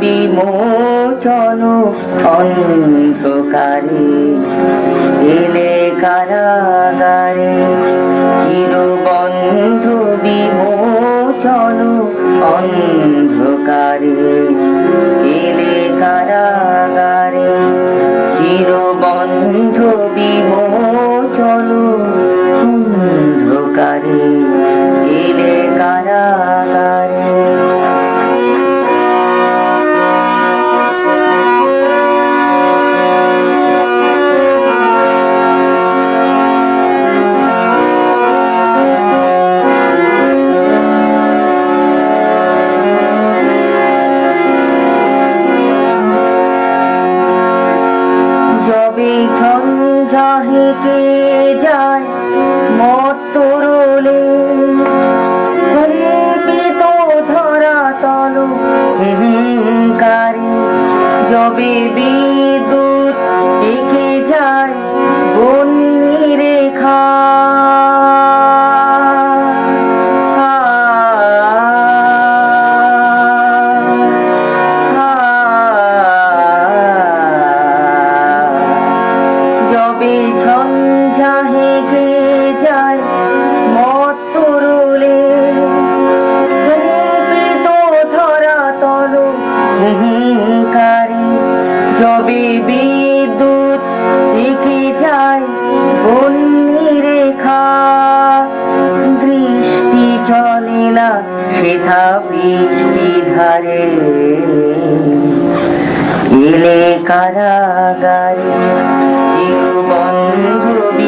বিমোচন অন্ধকারে। এলে কারাগারে চিরবন্ধ বিমোচন অন্ধকারে cơ যবে ঝঞ্ঝা হেগে যায় মতরুলে কল্পিত ধরা তল হুঙ্কারে যবে বিদ্যুৎ এঁকে যায় বন্যি রেখা। দৃষ্টি চলে না, সেথা বৃষ্টি ধারে। এলে কারাগারে চিরবন্ধ